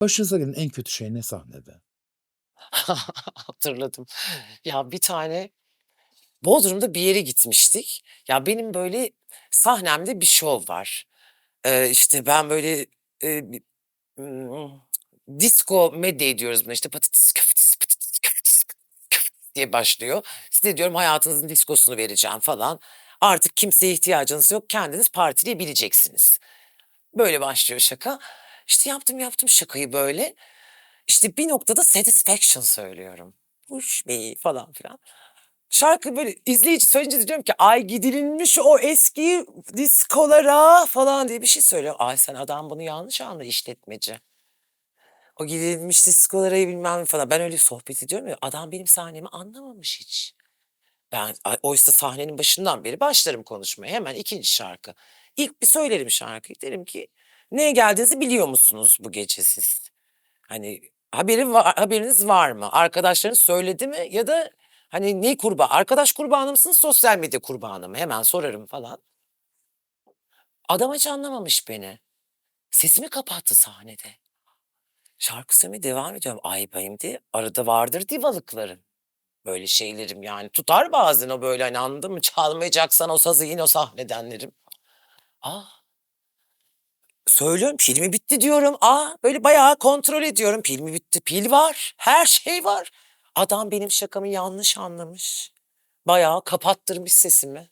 Başınıza gelen en kötü şey ne sahnede? Hatırladım. Ya, bir tane Bodrum'da bir yere gitmiştik. Ya, benim, böyle, sahnemde bir şov var. Eee, işte, ben, böyle, eee, bi ımm, disco medley diyoruz buna, işte, patatıs, kafatıs, patatıs, kafatıs, patatıs, kafatıs diye başlıyor. Size diyorum hayatınızın diskosunu vereceğim falan. Artık kimseye ihtiyacınız yok, kendiniz partileyebileceksiniz. Böyle başlıyor şaka. İşte, yaptım, yaptım şakayı böyle. İşte, bir noktada Satisfaction söylüyorum. Push me falan filan. Şarkı böyle izleyici söyleyince diyorum ki ay gidilmiş o eski diskolara falan diye bir şey söylüyor. Ay sen adam bunu yanlış anladı işletmeci. O gidilmiş diskolara bilmem falan. Ben öyle sohbet ediyorum ya adam benim sahnemi anlamamış hiç. Ben oysa sahnenin başından beri başlarım konuşmaya. Hemen 2. şarkı. İlk bir söylerim şarkıyı. Derim ki neye geldiğinizi biliyor musunuz bu gece siz? Hani haberi va haberiniz var mı? Arkadaşlarınız söyledi mi ya da, hani, ne kurbağa arkadaş kurbanı mısınız, sosyal medya kurbanı mı? Hemen sorarım falan. Adam hiç anlamamış beni. Sesimi kapattı sahnede. Şarkı söylemeye devam ediyorum. Ay benim de arada vardır divalıklarım. Böyle şeylerim yani tutar bazen o böyle, hani, anladın mı? Çalmayacaksan o sazı in o sahneden derim. Söylüyorum, "Pil mi bitti?" diyorum. A! Böyle bayağı kontrol ediyorum. Pil mi bitti? Pil var, her şey var. Adam benim şakamı yanlış anlamış. Bayağı kapattırmış sesimi.